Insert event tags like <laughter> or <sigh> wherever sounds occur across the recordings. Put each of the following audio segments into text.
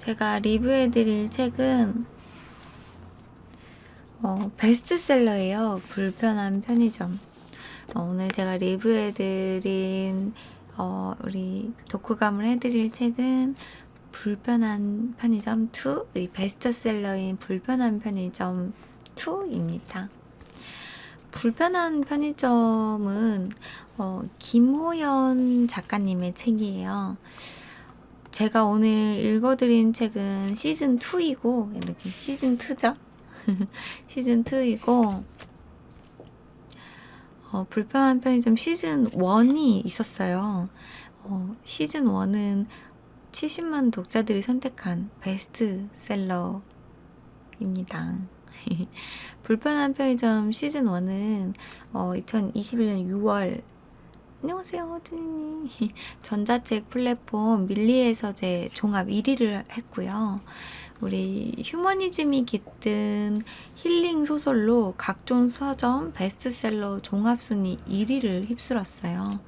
제가 리뷰해드릴 책은 어, 베스트셀러예요. 불편한 편의점. 어, 오늘 제가 리뷰해드린 어, 우리 독후감을 해드릴 책은 불편한 편의점 2, 이 베스트셀러인 불편한 편의점 2입니다. 불편한 편의점은 어, 김호연 작가님의 책이에요. 제가 오늘 읽어드린 책은 시즌 2이고 이렇게 시즌 2죠. <laughs> 시즌 2이고 어, 불편한 편의점 시즌 1이 있었어요. 어, 시즌 1은 70만 독자들이 선택한 베스트셀러입니다. <laughs> 불편한 편의점 시즌 1은 어, 2021년 6월 안녕하세요, 호준이님. <laughs> 전자책 플랫폼 밀리에서 제 종합 1위를 했고요. 우리 휴머니즘이 깃든 힐링 소설로 각종 서점 베스트셀러 종합순위 1위를 휩쓸었어요.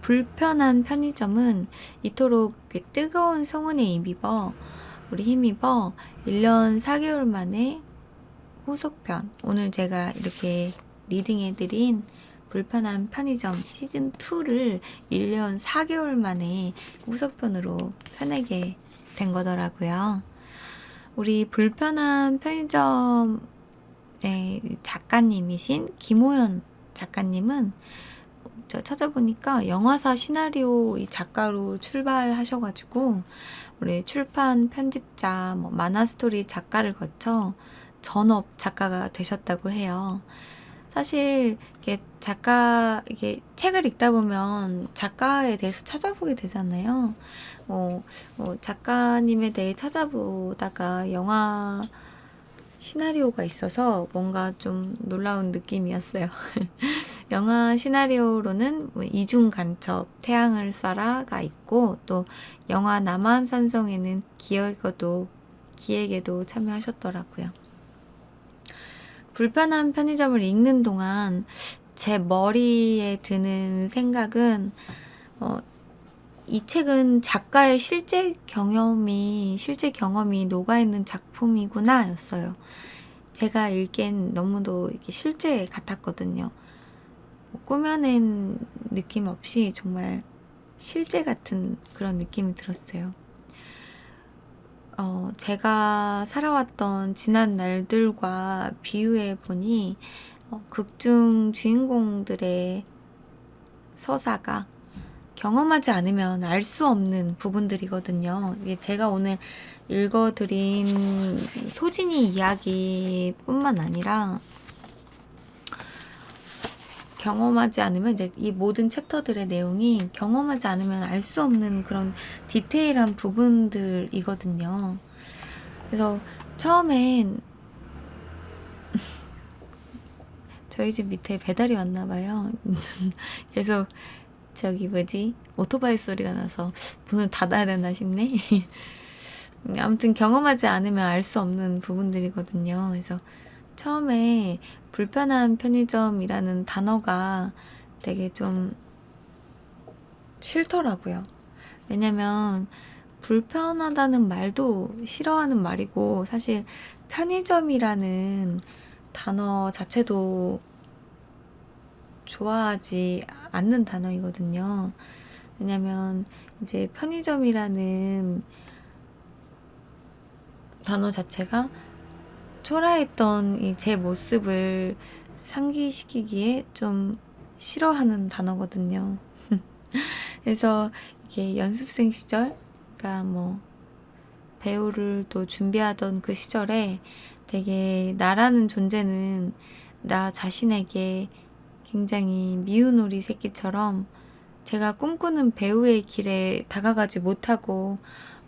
불편한 편의점은 이토록 그 뜨거운 성운에 힘입어 우리 힘입어 1년 4개월 만에 후속편 오늘 제가 이렇게 리딩해드린 불편한 편의점 시즌 2를 1년 4개월 만에 후속편으로 펴내게 된 거더라고요. 우리 불편한 편의점 의 작가님이신 김호연 작가님은 저 찾아보니까 영화사 시나리오 이 작가로 출발하셔가지고 우리 출판 편집자, 뭐 만화 스토리 작가를 거쳐 전업 작가가 되셨다고 해요. 사실 이게 작가 이게 책을 읽다 보면 작가에 대해서 찾아보게 되잖아요. 뭐, 뭐 작가님에 대해 찾아보다가 영화 시나리오가 있어서 뭔가 좀 놀라운 느낌이었어요. <laughs> 영화 시나리오로는 뭐 이중 간첩, 태양을 쏴라가 있고 또 영화 남한 산성에는 기획에도 기획에도 참여하셨더라고요. 불편한 편의점을 읽는 동안 제 머리에 드는 생각은 어, 이 책은 작가의 실제 경험이 실제 경험이 녹아 있는 작품이구나였어요. 제가 읽기엔 너무도 이렇게 실제 같았거든요. 뭐 꾸며낸 느낌 없이 정말 실제 같은 그런 느낌이 들었어요. 어, 제가 살아왔던 지난 날들과 비유해 보니 어, 극중 주인공들의 서사가 경험하지 않으면 알 수 없는 부분들이거든요. 제가 오늘 읽어드린 소진이 이야기뿐만 아니라 경험하지 않으면 이제 이 모든 챕터들의 내용이 경험하지 않으면 알 수 없는 그런 디테일한 부분들이거든요. 그래서 처음엔 <laughs> 저희 집 밑에 배달이 왔나 봐요. <laughs> 계속 저기 뭐지 오토바이 소리가 나서 문을 닫아야 되나 싶네. <laughs> 아무튼 경험하지 않으면 알 수 없는 부분들이거든요. 그래서 처음에 불편한 편의점이라는 단어가 되게 좀 싫더라고요. 왜냐면 불편하다는 말도 싫어하는 말이고 사실 편의점이라는 단어 자체도 좋아하지 않는 단어이거든요. 왜냐면 이제 편의점이라는 단어 자체가 초라했던 제 모습을 상기시키기에 좀 싫어하는 단어거든요. <laughs> 그래서 이게 연습생 시절, 그러니까 뭐 배우를 또 준비하던 그 시절에 되게 나라는 존재는 나 자신에게 굉장히 미운 오리 새끼처럼 제가 꿈꾸는 배우의 길에 다가가지 못하고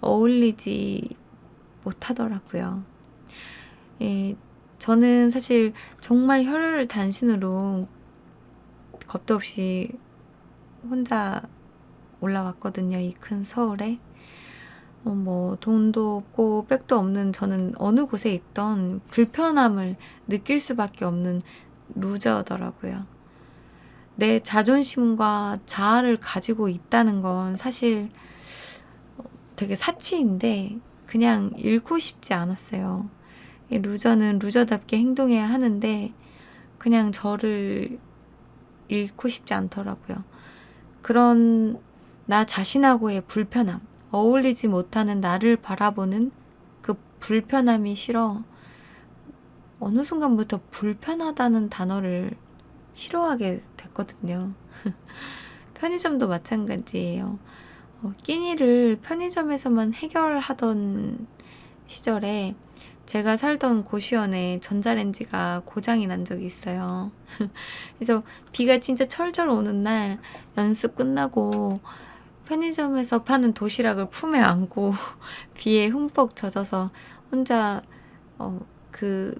어울리지 못하더라고요. 예, 저는 사실 정말 혈혈 단신으로 겁도 없이 혼자 올라왔거든요. 이 큰 서울에. 어, 뭐, 돈도 없고, 백도 없는 저는 어느 곳에 있던 불편함을 느낄 수밖에 없는 루저더라고요. 내 자존심과 자아를 가지고 있다는 건 사실 되게 사치인데, 그냥 잃고 싶지 않았어요. 이 루저는 루저답게 행동해야 하는데 그냥 저를 잃고 싶지 않더라고요. 그런 나 자신하고의 불편함, 어울리지 못하는 나를 바라보는 그 불편함이 싫어. 어느 순간부터 불편하다는 단어를 싫어하게 됐거든요. <laughs> 편의점도 마찬가지예요. 어, 끼니를 편의점에서만 해결하던 시절에 제가 살던 고시원에 전자레인지가 고장이 난 적이 있어요. <laughs> 그래서 비가 진짜 철철 오는 날 연습 끝나고 편의점에서 파는 도시락을 품에 안고 <laughs> 비에 흠뻑 젖어서 혼자 어, 그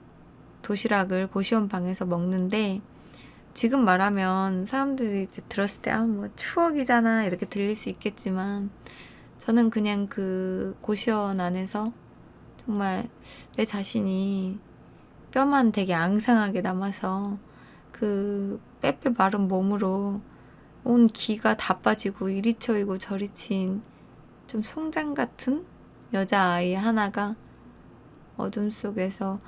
도시락을 고시원 방에서 먹는데 지금 말하면 사람들이 들었을 때, 아, 뭐, 추억이잖아. 이렇게 들릴 수 있겠지만, 저는 그냥 그 고시원 안에서 정말 내 자신이 뼈만 되게 앙상하게 남아서 그 빼빼 마른 몸으로 온 기가 다 빠지고 이리 쳐이고 저리 친 좀 송장 같은 여자아이 하나가 어둠 속에서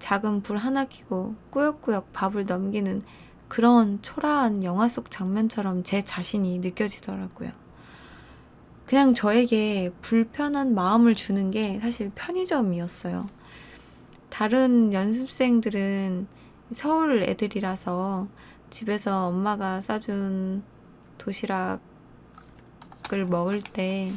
작은 불 하나 켜고 꾸역꾸역 밥을 넘기는 그런 초라한 영화 속 장면처럼 제 자신이 느껴지더라고요. 그냥 저에게 불편한 마음을 주는 게 사실 편의점이었어요. 다른 연습생들은 서울 애들이라서 집에서 엄마가 싸준 도시락을 먹을 때,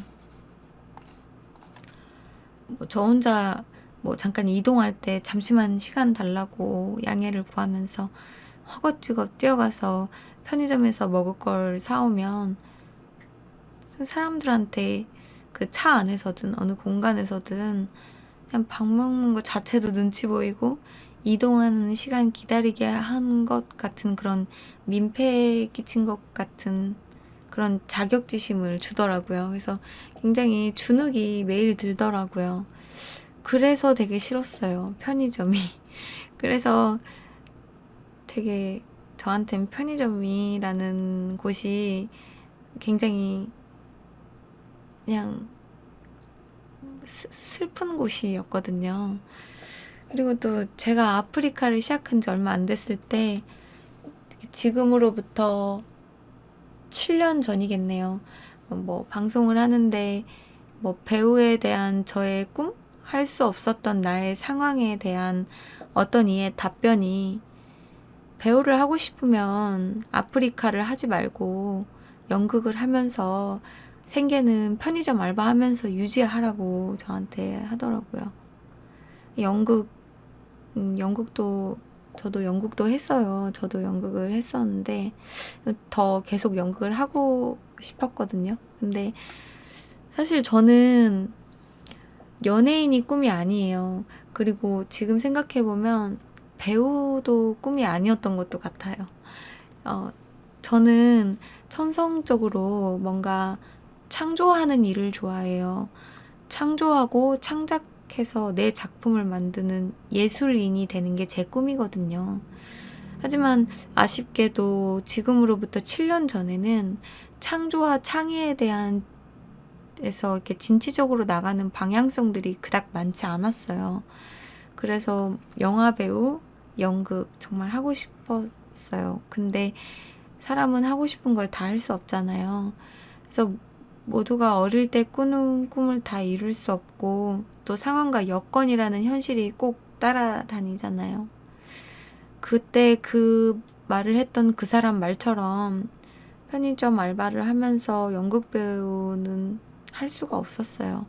뭐저 혼자 뭐 잠깐 이동할 때 잠시만 시간 달라고 양해를 구하면서 허겁지겁 뛰어가서 편의점에서 먹을 걸 사오면 사람들한테 그 차 안에서든 어느 공간에서든 그냥 밥 먹는 것 자체도 눈치 보이고 이동하는 시간 기다리게 한 것 같은 그런 민폐 끼친 것 같은 그런 자격지심을 주더라고요. 그래서 굉장히 주눅이 매일 들더라고요. 그래서 되게 싫었어요. 편의점이. <laughs> 그래서 되게 저한텐 편의점이라는 곳이 굉장히 그냥 스, 슬픈 곳이었거든요. 그리고 또 제가 아프리카를 시작한 지 얼마 안 됐을 때 지금으로부터 7년 전이겠네요. 뭐 방송을 하는데 뭐 배우에 대한 저의 꿈? 할 수 없었던 나의 상황에 대한 어떤 이의 답변이 배우를 하고 싶으면 아프리카를 하지 말고 연극을 하면서 생계는 편의점 알바하면서 유지하라고 저한테 하더라고요. 연극, 음, 연극도 저도 연극도 했어요. 저도 연극을 했었는데 더 계속 연극을 하고 싶었거든요. 근데 사실 저는 연예인이 꿈이 아니에요. 그리고 지금 생각해보면 배우도 꿈이 아니었던 것도 같아요. 어, 저는 천성적으로 뭔가 창조하는 일을 좋아해요. 창조하고 창작해서 내 작품을 만드는 예술인이 되는 게 제 꿈이거든요. 하지만 아쉽게도 지금으로부터 7년 전에는 창조와 창의에 대한 에서 이렇게 진취적으로 나가는 방향성들이 그닥 많지 않았어요. 그래서 영화 배우, 연극 정말 하고 싶었어요. 근데 사람은 하고 싶은 걸 다 할 수 없잖아요. 그래서 모두가 어릴 때 꾸는 꿈을 다 이룰 수 없고 또 상황과 여건이라는 현실이 꼭 따라다니잖아요. 그때 그 말을 했던 그 사람 말처럼 편의점 알바를 하면서 연극 배우는 할 수가 없었어요.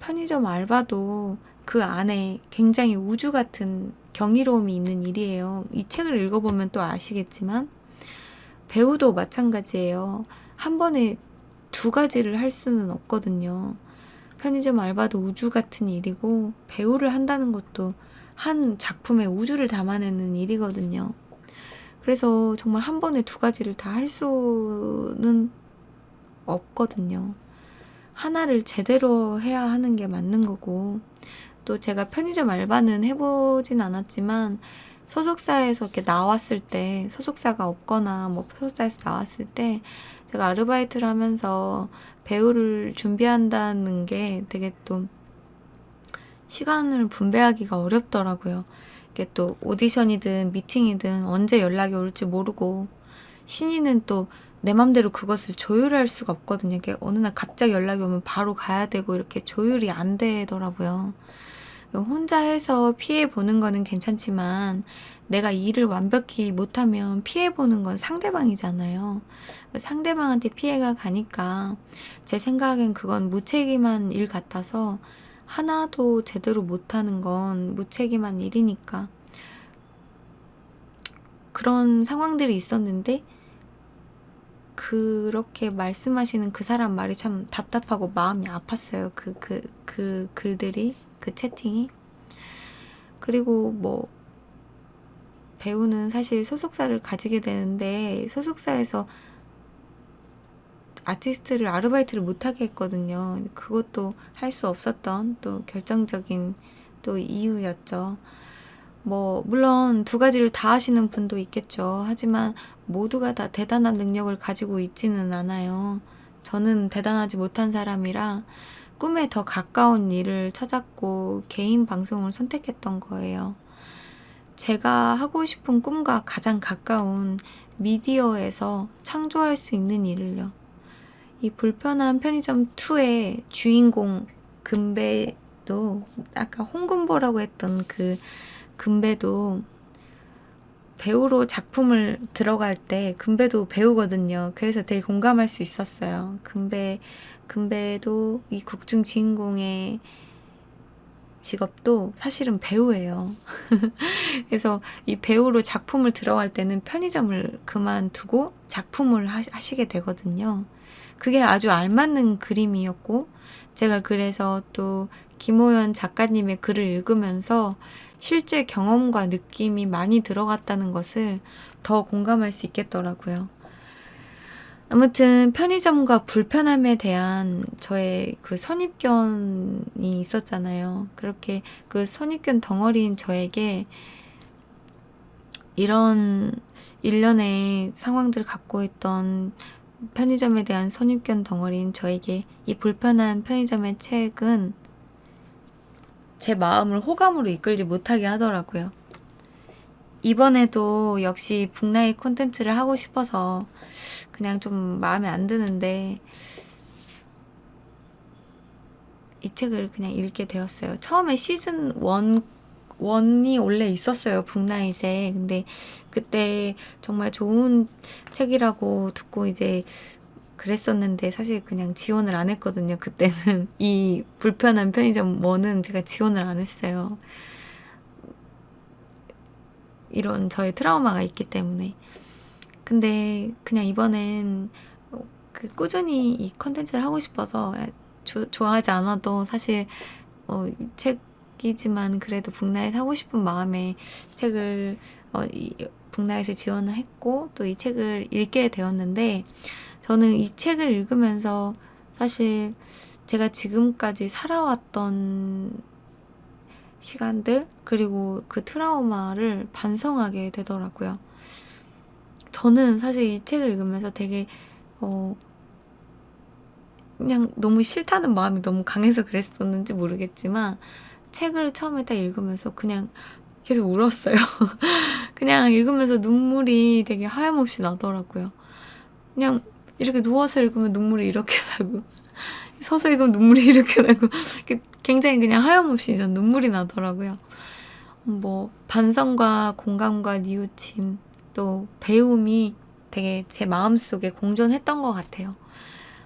편의점 알바도 그 안에 굉장히 우주 같은 경이로움이 있는 일이에요. 이 책을 읽어보면 또 아시겠지만 배우도 마찬가지예요. 한 번에 두 가지를 할 수는 없거든요. 편의점 알바도 우주 같은 일이고 배우를 한다는 것도 한 작품에 우주를 담아내는 일이거든요. 그래서 정말 한 번에 두 가지를 다 할 수는 없거든요. 하나를 제대로 해야 하는 게 맞는 거고 또 제가 편의점 알바는 해보진 않았지만 소속사에서 이렇게 나왔을 때 소속사가 없거나 뭐 소속사에서 나왔을 때 제가 아르바이트를 하면서 배우를 준비한다는 게 되게 또 시간을 분배하기가 어렵더라고요. 이게 또 오디션이든 미팅이든 언제 연락이 올지 모르고 신인은 또 내 맘대로 그것을 조율할 수가 없거든요. 이게 어느 날 갑자기 연락이 오면 바로 가야 되고 이렇게 조율이 안 되더라고요. 혼자 해서 피해 보는 거는 괜찮지만 내가 일을 완벽히 못하면 피해 보는 건 상대방이잖아요. 상대방한테 피해가 가니까 제 생각엔 그건 무책임한 일 같아서 하나도 제대로 못하는 건 무책임한 일이니까 그런 상황들이 있었는데 그렇게 말씀하시는 그 사람 말이 참 답답하고 마음이 아팠어요. 그, 그, 그 글들이, 그 채팅이. 그리고 뭐, 배우는 사실 소속사를 가지게 되는데, 소속사에서 아티스트를 아르바이트를 못하게 했거든요. 그것도 할 수 없었던 또 결정적인 또 이유였죠. 뭐, 물론 두 가지를 다 하시는 분도 있겠죠. 하지만 모두가 다 대단한 능력을 가지고 있지는 않아요. 저는 대단하지 못한 사람이라 꿈에 더 가까운 일을 찾았고 개인 방송을 선택했던 거예요. 제가 하고 싶은 꿈과 가장 가까운 미디어에서 창조할 수 있는 일을요. 이 불편한 편의점 2의 주인공 금배도 아까 홍금보라고 했던 그 금배도 배우로 작품을 들어갈 때 금배도 배우거든요. 그래서 되게 공감할 수 있었어요. 금배 금배도 이 국중 주인공의 직업도 사실은 배우예요. <laughs> 그래서 이 배우로 작품을 들어갈 때는 편의점을 그만두고 작품을 하시게 되거든요. 그게 아주 알맞는 그림이었고, 제가 그래서 또 김호연 작가님의 글을 읽으면서 실제 경험과 느낌이 많이 들어갔다는 것을 더 공감할 수 있겠더라고요. 아무튼 편의점과 불편함에 대한 저의 그 선입견이 있었잖아요. 그렇게 그 선입견 덩어리인 저에게 이런 일련의 상황들을 갖고 있던 편의점에 대한 선입견 덩어리인 저에게 이 불편한 편의점의 책은 제 마음을 호감으로 이끌지 못하게 하더라고요. 이번에도 역시 북나이 콘텐츠를 하고 싶어서 그냥 좀 마음에 안 드는데 이 책을 그냥 읽게 되었어요. 처음에 시즌 1 원이 원래 있었어요 북나잇에. 근데 그때 정말 좋은 책이라고 듣고 이제 그랬었는데 사실 그냥 지원을 안 했거든요 그때는. <laughs> 이 불편한 편의점 원은 제가 지원을 안 했어요. 이런 저의 트라우마가 있기 때문에 근데 그냥 이번엔 그 꾸준히 이 컨텐츠를 하고 싶어서 조, 좋아하지 않아도 사실 어, 책 바뀌지만 그래도 북나잇 하고 싶은 마음에 책을 어, 이, 북나잇에 지원을 했고 또 이 책을 읽게 되었는데 저는 이 책을 읽으면서 사실 제가 지금까지 살아왔던 시간들 그리고 그 트라우마를 반성하게 되더라고요. 저는 사실 이 책을 읽으면서 되게 어 그냥 너무 싫다는 마음이 너무 강해서 <laughs> 그랬었는지 모르겠지만 책을 처음에 딱 읽으면서 그냥 계속 울었어요. <laughs> 그냥 읽으면서 눈물이 되게 하염없이 나더라고요. 그냥 이렇게 누워서 읽으면 눈물이 이렇게 <laughs> 나고, 서서 읽으면 눈물이 이렇게 나고, 굉장히 그냥 하염없이 전 눈물이 나더라고요. 뭐, 반성과 공감과 뉘우침, 또 배움이 되게 제 마음속에 공존했던 것 같아요.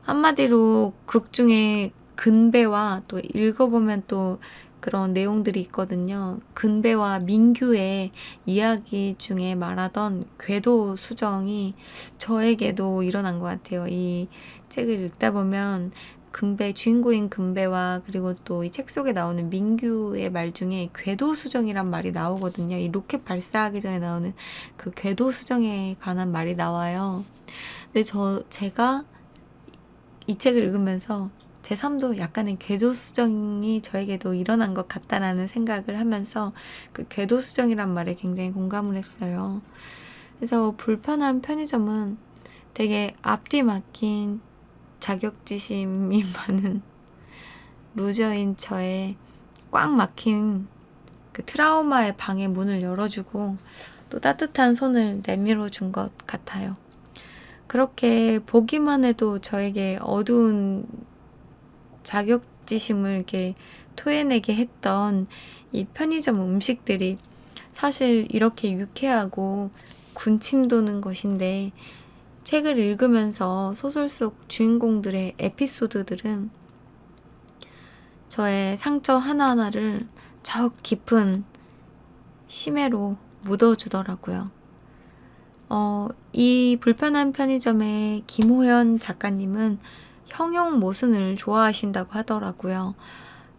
한마디로 극 중에 근배와 또 읽어보면 또 그런 내용들이 있거든요. 근배와 민규의 이야기 중에 말하던 궤도 수정이 저에게도 일어난 것 같아요. 이 책을 읽다 보면 금배 주인공인 금배와 그리고 또 이 책 속에 나오는 민규의 말 중에 궤도 수정이란 말이 나오거든요. 이 로켓 발사하기 전에 나오는 그 궤도 수정에 관한 말이 나와요. 근데 저 제가 이 책을 읽으면서 제 삶도 약간의 궤도 수정이 저에게도 일어난 것 같다라는 생각을 하면서 그 궤도 수정이란 말에 굉장히 공감을 했어요. 그래서 불편한 편의점은 되게 앞뒤 막힌 자격지심이 <laughs> 많은 루저인 저의 꽉 막힌 그 트라우마의 방의 문을 열어주고 또 따뜻한 손을 내밀어 준 것 같아요. 그렇게 보기만 해도 저에게 어두운 자격지심을 이렇게 토해내게 했던 이 편의점 음식들이 사실 이렇게 유쾌하고 군침 도는 것인데 책을 읽으면서 소설 속 주인공들의 에피소드들은 저의 상처 하나하나를 저 깊은 심해로 묻어주더라고요. 어, 이 불편한 편의점의 김호연 작가님은 형용 모순을 좋아하신다고 하더라고요.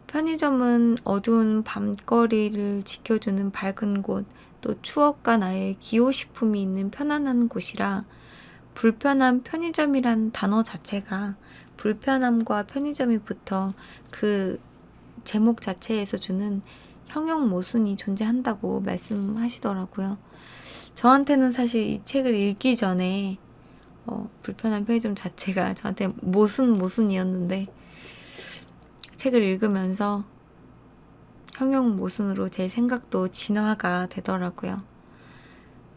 편의점은 어두운 밤거리를 지켜주는 밝은 곳, 또 추억과 나의 기호식품이 있는 편안한 곳이라 불편한 편의점이란 단어 자체가 불편함과 편의점이 붙어 그 제목 자체에서 주는 형용 모순이 존재한다고 말씀하시더라고요. 저한테는 사실 이 책을 읽기 전에 어, 불편한 편의점 자체가 저한테 모순 모순이었는데 책을 읽으면서 형용 모순으로 제 생각도 진화가 되더라고요.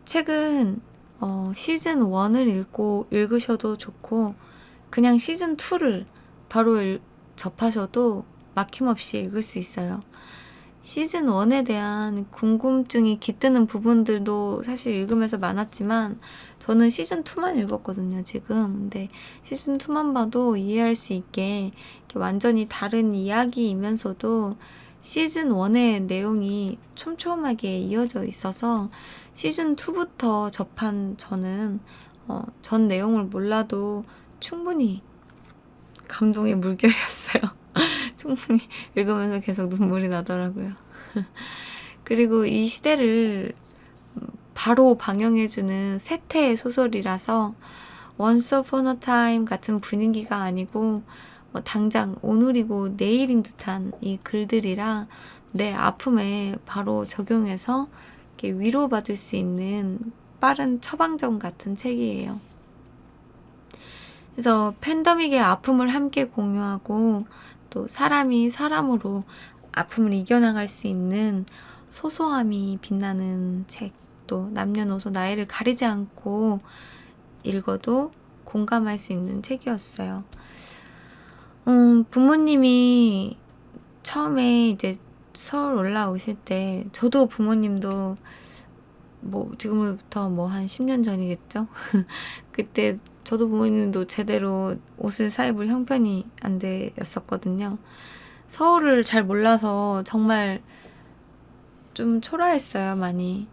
책은 어, 시즌 1을 읽고 읽으셔도 좋고 그냥 시즌 2를 바로 읽, 접하셔도 막힘없이 읽을 수 있어요. 시즌 1에 대한 궁금증이 깃드는 부분들도 사실 읽으면서 많았지만 저는 시즌 2만 읽었거든요, 지금. 근데 시즌 2만 봐도 이해할 수 있게 완전히 다른 이야기이면서도 시즌 1의 내용이 촘촘하게 이어져 있어서 시즌 2부터 접한 저는 어, 전 내용을 몰라도 충분히 감동의 물결이었어요. <laughs> 충분히 읽으면서 계속 눈물이 나더라고요. <laughs> 그리고 이 시대를 바로 방영해주는 세태 소설이라서 Once Upon a Time 같은 분위기가 아니고 뭐 당장 오늘이고 내일인 듯한 이 글들이라 내 아픔에 바로 적용해서 위로받을 수 있는 빠른 처방전 같은 책이에요. 그래서 팬데믹의 아픔을 함께 공유하고 또 사람이 사람으로 아픔을 이겨나갈 수 있는 소소함이 빛나는 책, 또 남녀노소 나이를 가리지 않고 읽어도 공감할 수 있는 책이었어요. 음, 부모님이 처음에 이제 서울 올라오실 때, 저도 부모님도 뭐 지금부터 뭐 한 10년 전이겠죠? <laughs> 그때 저도 부모님도 제대로 옷을 사입을 형편이 안 되었었거든요. 서울을 잘 몰라서 정말 좀 초라했어요, 많이.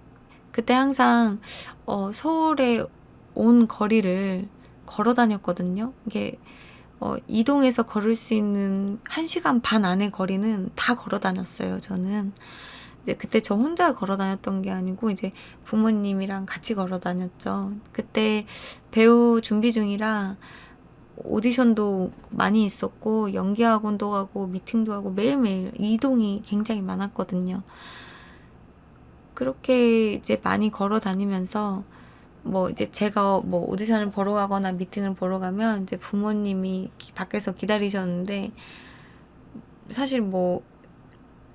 그때 항상 어, 서울에 온 거리를 걸어 다녔거든요. 이게 어, 이동해서 걸을 수 있는 1시간 반 안의 거리는 다 걸어 다녔어요, 저는. 이제 그때 저 혼자 걸어 다녔던 게 아니고 이제 부모님이랑 같이 걸어 다녔죠. 그때 배우 준비 중이라 오디션도 많이 있었고 연기 학원도 가고 미팅도 하고 매일매일 이동이 굉장히 많았거든요. 그렇게 이제 많이 걸어 다니면서 뭐 이제 제가 뭐 오디션을 보러 가거나 미팅을 보러 가면 이제 부모님이 밖에서 기다리셨는데 사실 뭐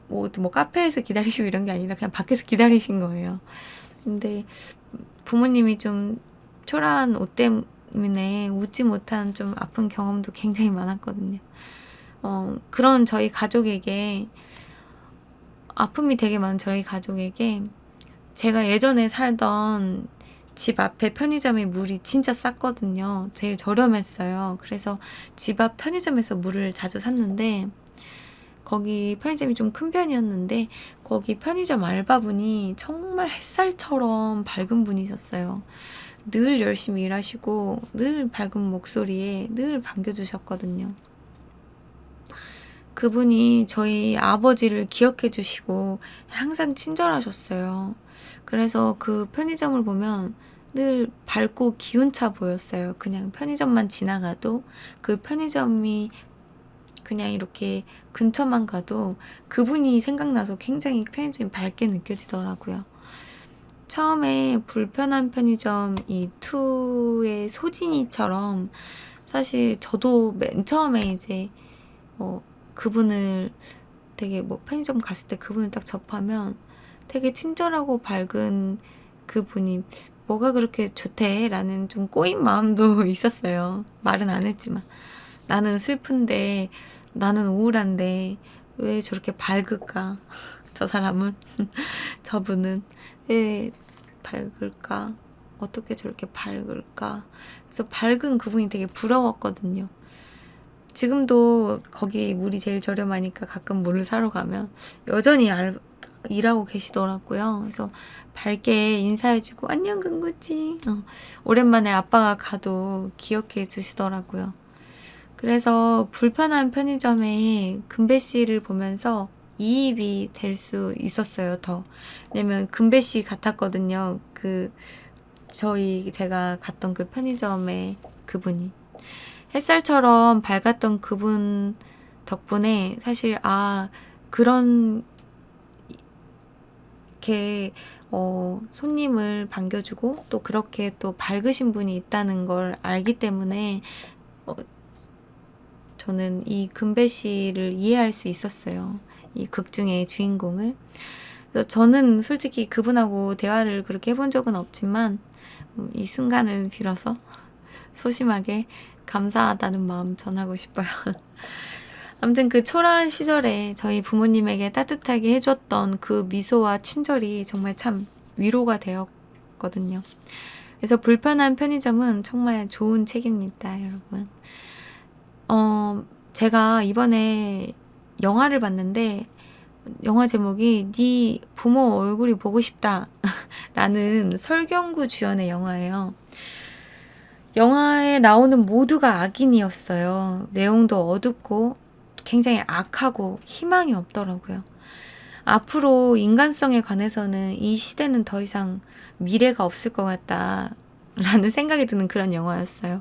뭐, 뭐 카페에서 기다리시고 이런 게 아니라 그냥 밖에서 기다리신 거예요. 근데 부모님이 좀 초라한 옷 때문에 웃지 못한 좀 아픈 경험도 굉장히 많았거든요. 어, 그런 저희 가족에게 아픔이 되게 많은 저희 가족에게 제가 예전에 살던 집 앞에 편의점에 물이 진짜 쌌거든요. 제일 저렴했어요. 그래서 집 앞 편의점에서 물을 자주 샀는데 거기 편의점이 좀 큰 편이었는데 거기 편의점 알바분이 정말 햇살처럼 밝은 분이셨어요. 늘 열심히 일하시고 늘 밝은 목소리에 늘 반겨주셨거든요. 그분이 저희 아버지를 기억해 주시고 항상 친절하셨어요. 그래서 그 편의점을 보면 늘 밝고 기운차 보였어요. 그냥 편의점만 지나가도 그 편의점이 그냥 이렇게 근처만 가도 그분이 생각나서 굉장히 편의점이 밝게 느껴지더라고요. 처음에 불편한 편의점 이 2의 소진이처럼 사실 저도 맨 처음에 이제 어 그분을 되게 뭐 편의점 갔을 때 그분을 딱 접하면 되게 친절하고 밝은 그분이 뭐가 그렇게 좋대? 라는 좀 꼬인 마음도 <laughs> 있었어요. 말은 안 했지만. 나는 슬픈데, 나는 우울한데, 왜 저렇게 밝을까? <laughs> 저 사람은? <laughs> 저분은? 왜 밝을까? 어떻게 저렇게 밝을까? 그래서 밝은 그분이 되게 부러웠거든요. 지금도 거기 물이 제일 저렴하니까 가끔 물을 사러 가면 여전히 알, 일하고 계시더라고요. 그래서 밝게 인사해주고 안녕 근구지. 어, 오랜만에 아빠가 가도 기억해 주시더라고요. 그래서 불편한 편의점에 금배 씨를 보면서 이입이 될 수 있었어요, 더. 왜냐면 금배 씨 같았거든요. 그, 저희, 제가 갔던 그 편의점에 그분이. 햇살처럼 밝았던 그분 덕분에 사실, 아, 그런, 이렇게, 어, 손님을 반겨주고 또 그렇게 또 밝으신 분이 있다는 걸 알기 때문에, 어, 저는 이 금배 씨를 이해할 수 있었어요. 이 극 중의 주인공을. 그래서 저는 솔직히 그분하고 대화를 그렇게 해본 적은 없지만, 음, 이 순간을 빌어서 소심하게 감사하다는 마음 전하고 싶어요. <laughs> 아무튼 그 초라한 시절에 저희 부모님에게 따뜻하게 해줬던 그 미소와 친절이 정말 참 위로가 되었거든요. 그래서 불편한 편의점은 정말 좋은 책입니다, 여러분. 어, 제가 이번에 영화를 봤는데 영화 제목이 네 부모 얼굴이 보고 싶다 라는 <laughs> 설경구 주연의 영화예요. 영화에 나오는 모두가 악인이었어요. 내용도 어둡고 굉장히 악하고 희망이 없더라고요. 앞으로 인간성에 관해서는 이 시대는 더 이상 미래가 없을 것 같다라는 <laughs> 생각이 드는 그런 영화였어요.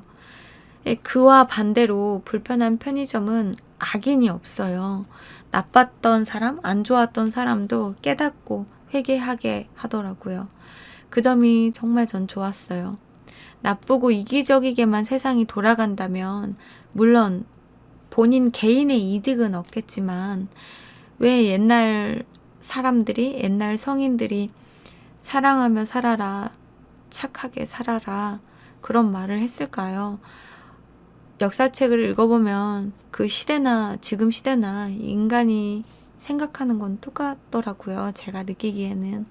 예, 그와 반대로 불편한 편의점은 악인이 없어요. 나빴던 사람, 안 좋았던 사람도 깨닫고 회개하게 하더라고요. 그 점이 정말 전 좋았어요. 나쁘고 이기적이게만 세상이 돌아간다면, 물론 본인 개인의 이득은 없겠지만, 왜 옛날 사람들이, 옛날 성인들이 사랑하며 살아라, 착하게 살아라, 그런 말을 했을까요? 역사책을 읽어보면 그 시대나 지금 시대나 인간이 생각하는 건 똑같더라고요. 제가 느끼기에는.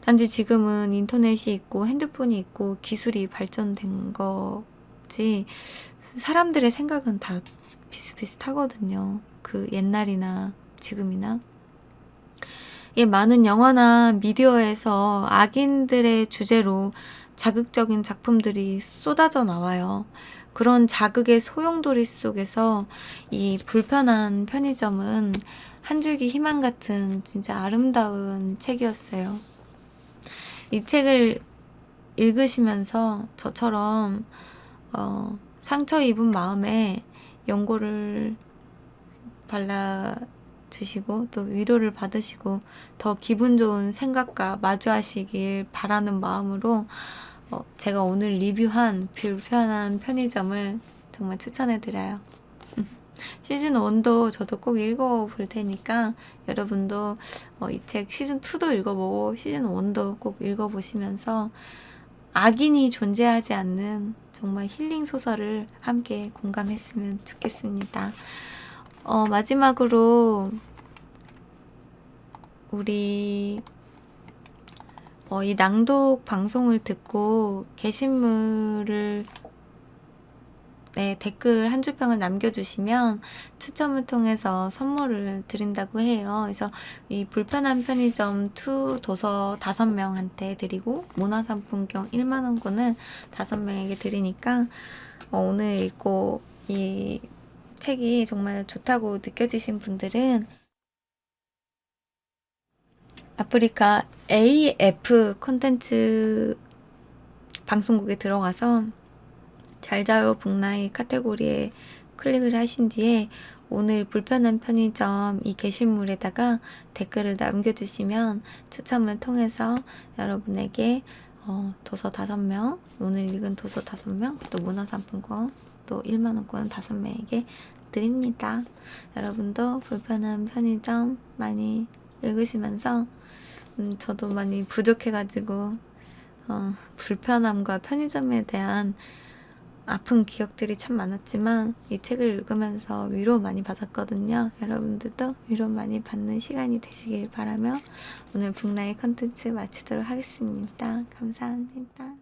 단지 지금은 인터넷이 있고 핸드폰이 있고 기술이 발전된 거지 사람들의 생각은 다 비슷비슷하거든요. 그 옛날이나 지금이나. 이 많은 영화나 미디어에서 악인들의 주제로 자극적인 작품들이 쏟아져 나와요. 그런 자극의 소용돌이 속에서 이 불편한 편의점은 한 줄기 희망 같은 진짜 아름다운 책이었어요. 이 책을 읽으시면서 저처럼 어, 상처 입은 마음에 연고를 발라주시고 또 위로를 받으시고 더 기분 좋은 생각과 마주하시길 바라는 마음으로 어, 제가 오늘 리뷰한 불편한 편의점을 정말 추천해드려요. <laughs> 시즌 1도 저도 꼭 읽어볼 테니까 여러분도 어, 이책 시즌 2도 읽어보고 시즌 1도 꼭 읽어보시면서 악인이 존재하지 않는 정말 힐링 소설을 함께 공감했으면 좋겠습니다. 어, 마지막으로 우리 어, 이 낭독 방송을 듣고 게시물을 네, 댓글 한 줄평을 남겨주시면 추첨을 통해서 선물을 드린다고 해요. 그래서 이 불편한 편의점 2 도서 5명한테 드리고 문화상품권 1만원권은 5명에게 드리니까 어, 오늘 읽고 이 책이 정말 좋다고 느껴지신 분들은 아프리카 AF 콘텐츠 방송국에 들어가서 잘자요 북나이 카테고리에 클릭을 하신 뒤에 오늘 불편한 편의점 이 게시물에다가 댓글을 남겨주시면 추첨을 통해서 여러분에게 어, 도서 다섯 명 오늘 읽은 도서 다섯 명또 문화상품권 또 1만 원권 다섯 명에게 드립니다. 여러분도 불편한 편의점 많이 읽으시면서 음, 저도 많이 부족해가지고 어, 불편함과 편의점에 대한 아픈 기억들이 참 많았지만 이 책을 읽으면서 위로 많이 받았거든요. 여러분들도 위로 많이 받는 시간이 되시길 바라며 오늘 북나이 컨텐츠 마치도록 하겠습니다. 감사합니다.